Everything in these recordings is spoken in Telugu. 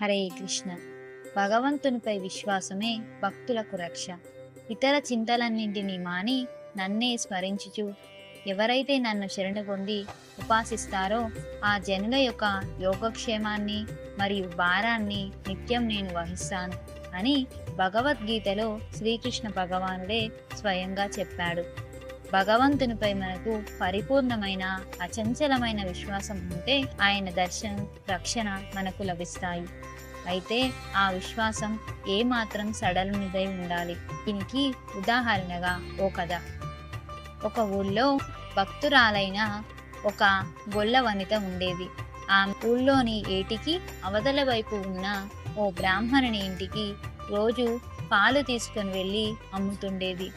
హరే కృష్ణ. భగవంతునిపై విశ్వాసమే భక్తులకు రక్ష ఇతర చింతలన్నింటినీ మాని నన్నే స్మరించుచు. ఎవరైతే నన్ను శరణ పొంది ఉపాసిస్తారో ఆ జనుల యొక్క యోగక్షేమాన్ని మరియు భారాన్ని నిత్యం నేను వహిస్తాను అని భగవద్గీతలో శ్రీకృష్ణ భగవానుడే స్వయంగా చెప్పాడు. భగవంతునిపై మనకు పరిపూర్ణమైన అచంచలమైన విశ్వాసం ఉంటే ఆయన దర్శనం రక్షణ మనకు లభిస్తాయి. అయితే ఆ విశ్వాసం ఏమాత్రం సడలనిదై ఉండాలి. దీనికి ఉదాహరణగా ఓ కథ. ఒక ఊళ్ళో భక్తురాలైన ఒక గొల్ల వనిత ఉండేది. ఆ ఊళ్ళోని ఏటికి అవతల వైపు ఉన్న ఓ బ్రాహ్మణుని ఇంటికి రోజు పాలు తీసుకొని వెళ్ళి అమ్ముతుండేది.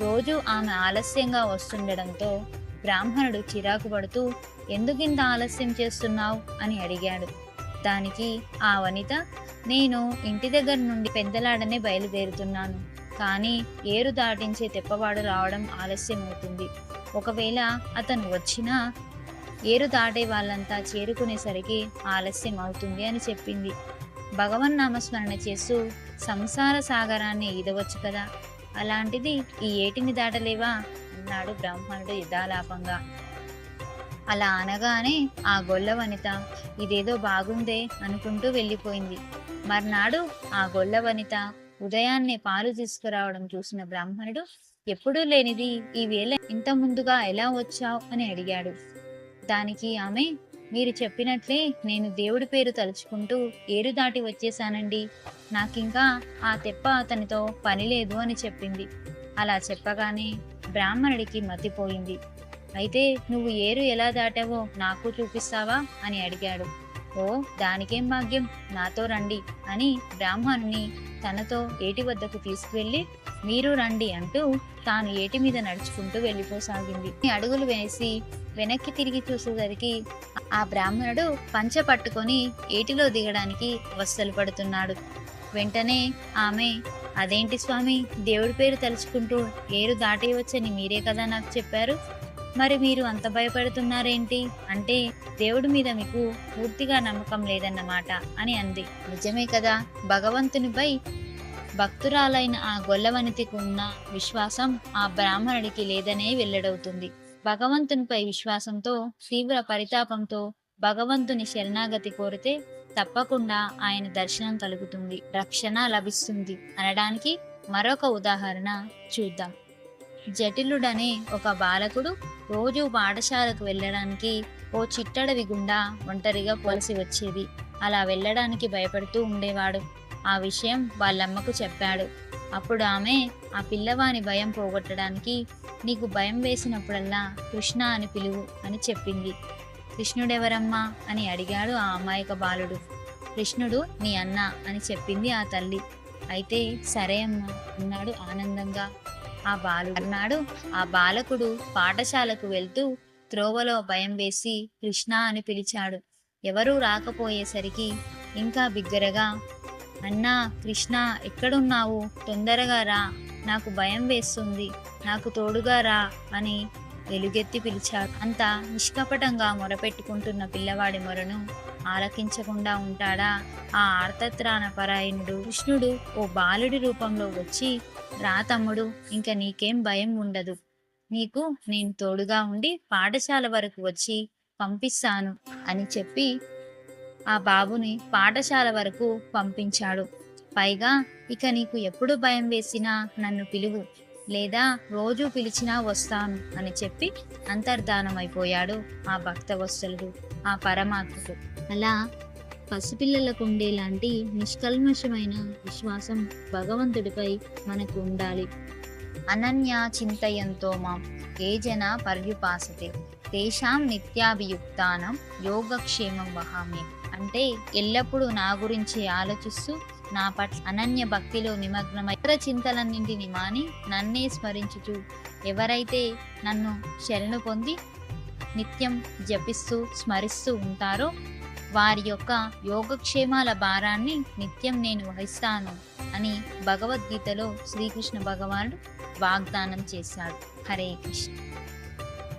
రోజు ఆమె ఆలస్యంగా వస్తుండడంతో బ్రాహ్మణుడు చిరాకు పడుతూ ఎందుకింత ఆలస్యం చేస్తున్నావు? అని అడిగాడు. దానికి ఆ వనిత నేను ఇంటి దగ్గర నుండి పెందలాడనే బయలుదేరుతున్నాను. కానీ ఏరు దాటించే తెప్పవాడు రావడం ఆలస్యం అవుతుంది ఒకవేళ అతను వచ్చినా ఏరు దాటే వాళ్ళంతా చేరుకునేసరికి ఆలస్యం అవుతుంది అని చెప్పింది. భగవన్ నామస్మరణ చేస్తూ సంసార సాగరాన్ని ఈదవచ్చు కదా? అలాంటిది ఈ ఏటిని దాటలేవా? అన్నాడు బ్రాహ్మణుడు యుధాలాపంగా అలా అనగానే ఆ గొల్ల వనిత ఇదేదో బాగుందే అనుకుంటూ వెళ్ళిపోయింది. మర్నాడు ఆ గొల్ల వనిత ఉదయాన్నే పాలు తీసుకురావడం చూసిన బ్రాహ్మణుడు ఎప్పుడూ లేనిది ఈ వేళ ఇంత ముందుగా ఎలా వచ్చావు? అని అడిగాడు. దానికి ఆమె మీరు చెప్పినట్లే నేను దేవుడి పేరు తలుచుకుంటూ ఏరు దాటి వచ్చేశానండి. నాకింకా ఆ తెప్ప అతనితో పని లేదు అని చెప్పింది. అలా చెప్పగానే బ్రాహ్మణుడికి మతిపోయింది. అయితే నువ్వు ఏరు ఎలా దాటావో నాకు చూపిస్తావా? అని అడిగాడు. ఓ దానికేం భాగ్యం? నాతో రండి అని బ్రాహ్మణుని తనతో ఏటి వద్దకు తీసుకువెళ్ళి మీరు రండి అంటూ తాను ఏటి మీద నడుచుకుంటూ వెళ్ళిపోసాగింది. అడుగులు వేసి వెనక్కి తిరిగి చూసేసరికి ఆ బ్రాహ్మణుడు పంచ పట్టుకొని ఏటిలో దిగడానికి వస్తలు పడుతున్నాడు. వెంటనే ఆమె అదేంటి స్వామి దేవుడి పేరు తలుచుకుంటూ ఏరు దాటేయవచ్చని మీరే కదా నాకు చెప్పారు? మరి మీరు అంత భయపడుతున్నారేంటి? అంటే దేవుడి మీద మీకు పూర్తిగా నమ్మకం లేదన్నమాట అని అంది. నిజమే కదా? భగవంతునిపై భక్తురాలైన ఆ గొల్లవనితికి ఉన్న విశ్వాసం ఆ బ్రాహ్మణుడికి లేదనే వెల్లడవుతుంది. భగవంతునిపై విశ్వాసంతో తీవ్ర పరితాపంతో భగవంతుని శరణాగతి కోరితే తప్పకుండా ఆయన దర్శనం కలుగుతుంది రక్షణ లభిస్తుంది అనడానికి మరొక ఉదాహరణ చూద్దాం. జటిలుడనే ఒక బాలకుడు రోజు పాఠశాలకు వెళ్ళడానికి ఓ చిట్టడవి గుండా ఒంటరిగా పోలసి వచ్చేది. అలా వెళ్ళడానికి భయపడుతూ ఉండేవాడు. ఆ విషయం వాళ్ళమ్మకు చెప్పాడు. అప్పుడు ఆమె ఆ పిల్లవాని భయం పోగొట్టడానికి నీకు భయం వేసినప్పుడల్లా కృష్ణ అని పిలువు అని చెప్పింది. కృష్ణుడెవరమ్మా అని అడిగాడు ఆ అమాయక బాలుడు. కృష్ణుడు నీ అన్న అని చెప్పింది ఆ తల్లి. అయితే సరే అమ్మా అన్నాడు ఆనందంగా. ఆ బాలుడు అన్నాడు ఆ బాలకుడు పాఠశాలకు వెళ్తూ త్రోవలో భయం వేసి కృష్ణ అని పిలిచాడు. ఎవరూ రాకపోయేసరికి ఇంకా బిగ్గరగా అన్నా కృష్ణ ఎక్కడున్నావు? తొందరగా రా. నాకు భయం వేస్తుంది. నాకు తోడుగా రా అని వెలుగెత్తి పిలిచాడు. అంత నిష్కపటంగా మొరపెట్టుకుంటున్న పిల్లవాడి మొరను ఆలకించకుండా ఉంటాడా? ఆ ఆర్తత్రాన పరాయణుడు. కృష్ణుడు ఓ బాలుడి రూపంలో వచ్చి రా తమ్ముడు ఇంక నీకేం భయం ఉండదు. నీకు నేను తోడుగా ఉండి పాఠశాల వరకు వచ్చి పంపిస్తాను అని చెప్పి ఆ బాబుని పాఠశాల వరకు పంపించాడు. పైగా ఇక నీకు ఎప్పుడు భయం వేసినా నన్ను పిలువు లేదా రోజు పిలిచినా వస్తాను అని చెప్పి అంతర్ధానమైపోయాడు ఆ భక్తవత్సలుడు ఆ పరమాత్ముడు. అలా పసిపిల్లలకు ఉండేలాంటి నిష్కల్మషమైన విశ్వాసం భగవంతుడిపై మనకు ఉండాలి అనన్య చింతయంతో మాం ఏ జన పర్యుపాసతే. తేషాం నిత్యాభియుక్తానం యోగక్షేమం వహామి. అంటే ఎల్లప్పుడూ నా గురించి ఆలోచిస్తూ నా పట్ల అనన్య భక్తిలో నిమగ్నమై ఇతర చింతలన్నింటిని మాని నన్నే స్మరించుచు ఎవరైతే నన్ను శరణు పొంది నిత్యం జపిస్తూ స్మరిస్తూ ఉంటారో వారి యొక్క యోగక్షేమాల భారాన్ని నిత్యం నేను వహిస్తాను అని భగవద్గీతలో శ్రీకృష్ణ భగవానుడు వాగ్దానం చేశాడు. హరే కృష్ణ.